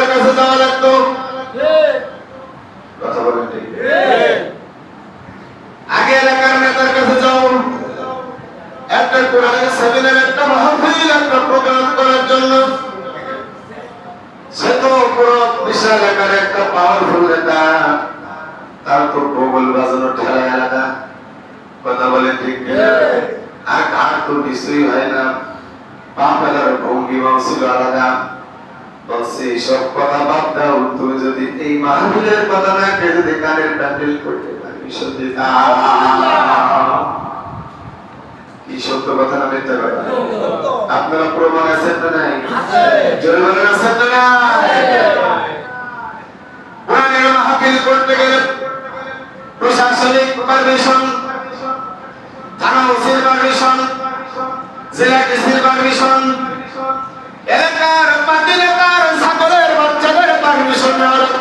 নেতার কাছে যাওয়া লাগতো। আগে এলাকার নেতার কাছে যাও। একটা কোরআনের সেমিনার একটা মাহফিল একটা প্রোগ্রাম করার জন্য। সে তো পুরো বিশাল এলাকার একটা পাওয়ারফুল নেতা। তার তো বগল বাজানো ঠেলা এলাকা কথা বলে ঠিক? আর কার তো কিছুই হয় না। পা ফেলার ভঙ্গিমাও ছিল আলাদা। বলছে সব কথা বাদ দাও তুমি যদি এই মাহফিলের কথা না কে যদি কানের প্যান্ডেল করতে পারি সত্যি কি সত্য কথা না মিথ্যা কথা? আপনারা প্রমাণ আছেন না নাই? জোরে বলেন আছেন না নাই? মাহফিল করতে গেলে প্রশাসনিক পারমিশন থানা ওসির পারমিশন জেলা ডিসির পারমিশন এলাকার পাতি নেতার ছাগলের বাচ্চাদের পারমিশন নেওয়ার একটা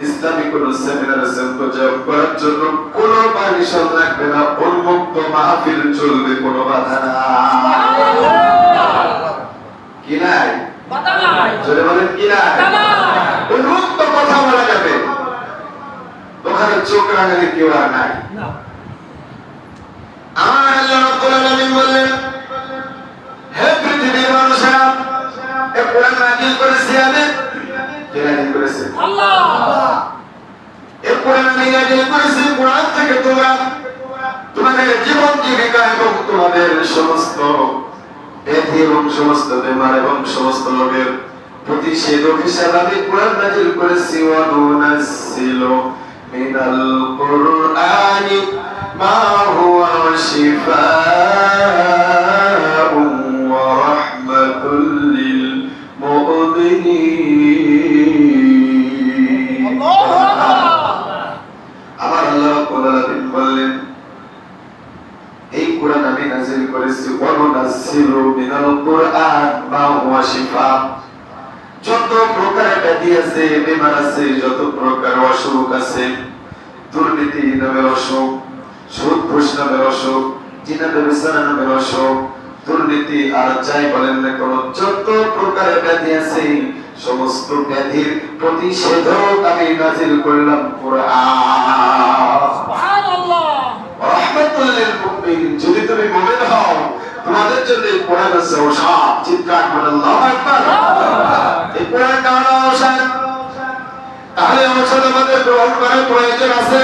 ইসলামী কোন সেমিনার সিম্পোজিয়াম করার জন্য কোন পারমিশন লাগবে না উন্মুক্ত মাহফিল চলবে কোন বাধা কি নাই? জোরে বলেন কি নাই? উন্মুক্ত কথা বলা যাবে। ওখানে চোখ রাখালে কেউ আর নাই। আমার আল্লাহ রাব্বুল আলামিন বললেন হে পৃথিবীর মানুষেরা এ কোরআন নাযিল করেছি আমি নাযিল করেছে। এ কোরআন আমি কোরআন থেকে তোমরা তোমাদের জীবন জীবিকা এবং তোমাদের সমস্ত ব্যাধি এবং সমস্ত বেমার এবং সমস্ত রোগের প্রতিষেধক হিসাবে আমি কোরআন নাযিল করেছি ওয়া মিনাল কুরআনি মা হুয়া শিফাa'un ওয়া রাহমাতুল লিল মুমিনিন। ব্যাধি আছে আছে, যত প্রকার আছে, দুর্নীতি, নামের সুদ নামের জিনা নামের দুর্নীতি, আর যাই বলেন না কোন, যত প্রকার ব্যাধি আছে, সমস্ত ব্যাধির প্রতিষেধক আমি নাজিল করলাম কোরআন রহমাতুল লিল মুমিনিন যদি তুমি মুমিন হও তোমাদের জন্য এই কোরআন আছে ঔষধ চিৎকার করে আল্লাহু আকবার। এই কোরআন কারণ ঔষধ? তাহলে ঔষধ আমাদের গ্রহণ করার প্রয়োজন আছে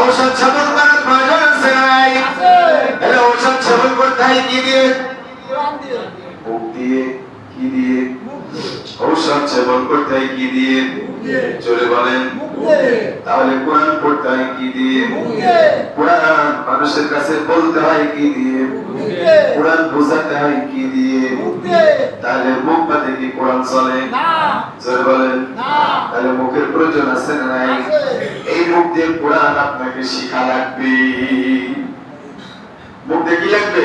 ঔষধ সেবন করার প্রয়োজন আছে তাহলে ঔষধ সেবন করতে হয় কি দিয়ে? মুখ দিয়ে কি দিয়ে? ঔষধ সেবন করতে হয় কি দিয়ে? চলে বলেন। তাহলে কোরআন পড়তে হয় কি দিয়ে? কোরআন মানুষের কাছে বলতে হয় কি দিয়ে? কোরআন বোঝাতে হয় কি দিয়ে? তাহলে মুখ বাদে কি কোরআন চলে? জোরে বলেন। তাহলে মুখের প্রয়োজন আছে না নাই? এই মুখ দিয়ে কোরআন আপনাকে শিখা লাগবে। মুখ দিয়ে কি লাগবে?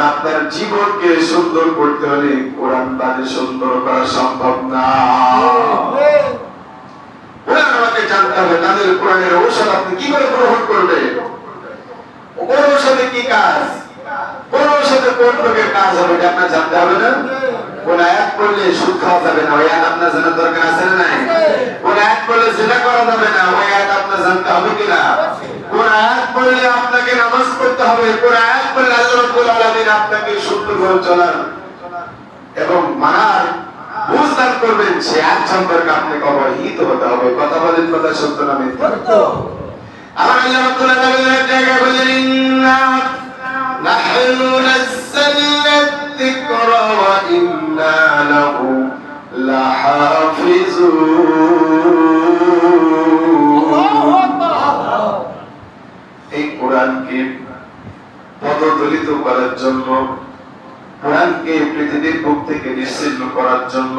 আপনার জীবনকে সুন্দর করতে হলে কোরআন বাদে সুন্দর করা সম্ভব না। আমাকে জানতে হবে, তাদের কোরআনের ঔষধ আপনি কি করে গ্রহণ করবে কোন ঔষধে কি কাজ? কোন ঔষধে কোন রোগের কাজ হবে এটা আপনার জানতে হবে না? কোন আয়াত পড়লে সুদ খাওয়া যাবে না, ওই আপনার জানার দরকার আছে না কোন আয়াত জিনা করা যাবে না, ওই আয়াত আপনার জানতে হবে কিনা? কোন পড়লে আপনাকে নামাজ পড়তে হবে কোন পড়লে আল্লাহ রাব্বুল আলামিন আপনাকে সুন্দরভাবে চলার এবং মানার বুঝদান করবেন। সে আয়াত সম্পর্কে আপনাকে অবহিত হতে হবে। কথা বলেন কথা সত্য না মিথ্যা আমার আল্লাহ রাব্বুল আলামিন এক জায়গায় বলেন ইন্না নাহনু নাযালনা যিকরা ওয়া ইন্না লাহু লাহাফিজুন। পদদলিত করার জন্য, কোরআনকে পৃথিবীর বুক থেকে নিশ্চিন্ন করার জন্য,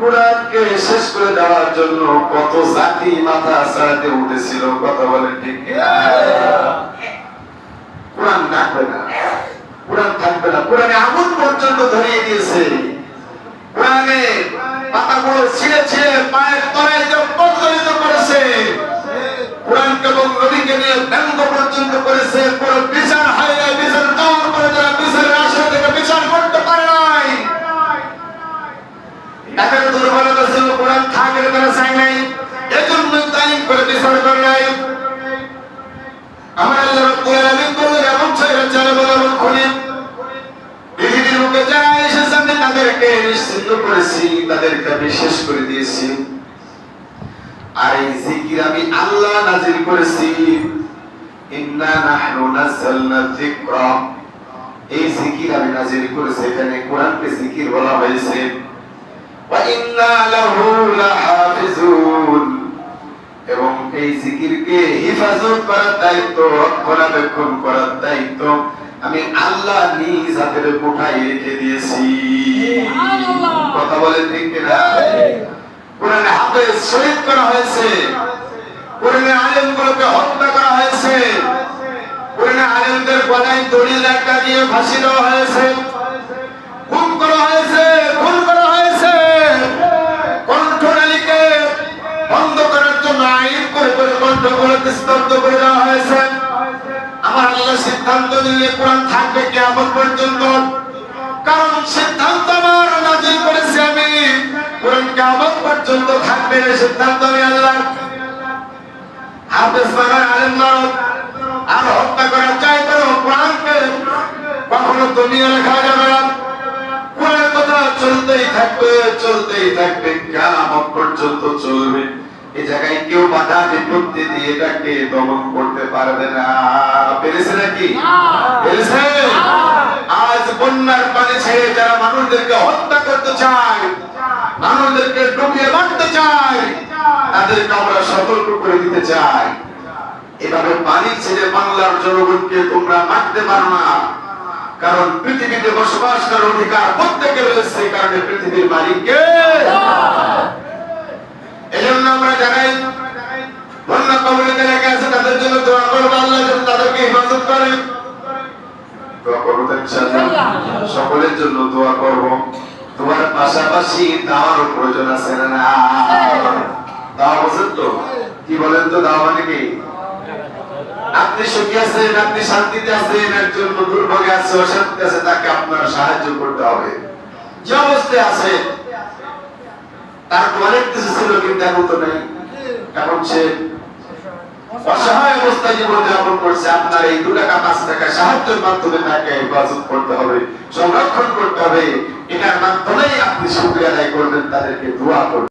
কোরআনকে শেষ করে দেওয়ার জন্য কত জাতি মাথা ছাড়াতে উঠেছিল, কথা বলেন ঠিক কোরআন থাকবে না, কোরআন থাকবে না, কোরআনে আগুন পর্যন্ত ধরিয়ে দিয়েছে। কোরআনে পাতাগুলো ছিঁড়ে ছিঁড়ে পায়ের তলায় যে করেছে। কোরআন কেবল নবীকে নিয়ে ব্যঙ্গ তাদের দুর্বলতা ছিল, কোরআন থাকে তারা চাই নাই। এজন্য তালিম করে বিচার করে নাই। আমার আল্লাহ রাব্বুল আলামিন বলেন এমন ছেলে চলে বলে এমন খুনি। পৃথিবীর মুখে যারা এসেছে তাদেরকে নিশ্চিন্ত করেছি, তাদেরকে আমি শেষ করে দিয়েছি। আর এই জিকির আমি আল্লাহ নাজিল করেছি। ইন্না নাহনু নাযালনা যিকরা। এই জিকির আমি নাজিল করেছি, এখানে কোরআনকে জিকির বলা হয়েছে ওয়া ইন্না লাহু লাহাফিজুন এবং এই জিকিরকে হেফাজত করার দায়িত্ব রক্ষণাবেক্ষণ করার দায়িত্ব আমি আল্লাহ নিজ হাতের কোঠায় রেখে দিয়েছি। কথা বলেন ঠিক কিনা? কোরআনে হাফেজ শহীদ করা হয়েছে। কোরআনে আলেমগুলোকে হত্যা করা হয়েছে। কোরআনে আলেমদের গলায় দড়ি লেখা দিয়ে ফাঁসি দেওয়া হয়েছে। খুন করা হয়েছে। করে করে স্তব্ধ করে দেওয়া হয়েছে। আমার আল্লাহ সিদ্ধান্ত নিলে কোরআন থাকবে কেমন পর্যন্ত। কারণ সিদ্ধান্ত আমার নাজিল করেছি আমি। কোরআন কেমন পর্যন্ত থাকবে সিদ্ধান্ত আমি আল্লাহ হাফেজ বাগান আলেম মারত আর হত্যা করা চাই করো কোরআনকে কখনো দুনিয়া লেখা যাবে না। কোরআনের কথা চলতেই থাকবে চলতেই থাকবে। কেমন পর্যন্ত চলবে। এই জায়গায় কেউ বাধা বিপত্তি দিয়ে এটাকে দমন করতে পারবে না। পেরেছে নাকি? আজ বন্যার পানি ছেড়ে যারা মানুষদেরকে হত্যা করতে চায়, মানুষদেরকে ডুবিয়ে মারতে চায়, তাদেরকে আমরা সতর্ক করে দিতে চাই। এভাবে পানি ছেড়ে বাংলার জনগণকে তোমরা মারতে পারো না। কারণ পৃথিবীতে বসবাস করার অধিকার প্রত্যেকের রয়েছে কারণে পৃথিবীর মালিককে সকলের জন্য দোয়া করব। তোমার পাশাপাশি দাওয়ার প্রয়োজন আছে না তো? কি বলেন তো দাওয়া মানে কি? আপনি সুখী আছেন, আপনি শান্তিতে আছেন, একজন দুর্ভোগে আছে অশান্তি আছে, তাকে আপনার সাহায্য করতে হবে। যে অবস্থায় আছে অবস্থায় করছে। আপনার এই মাধ্যমে করতে হবে, সংরক্ষণ করতে হবে। এটার মাধ্যমেই আপনি শুক্রিয়া আদায় করবেন, তাদেরকে দোয়া করবেন।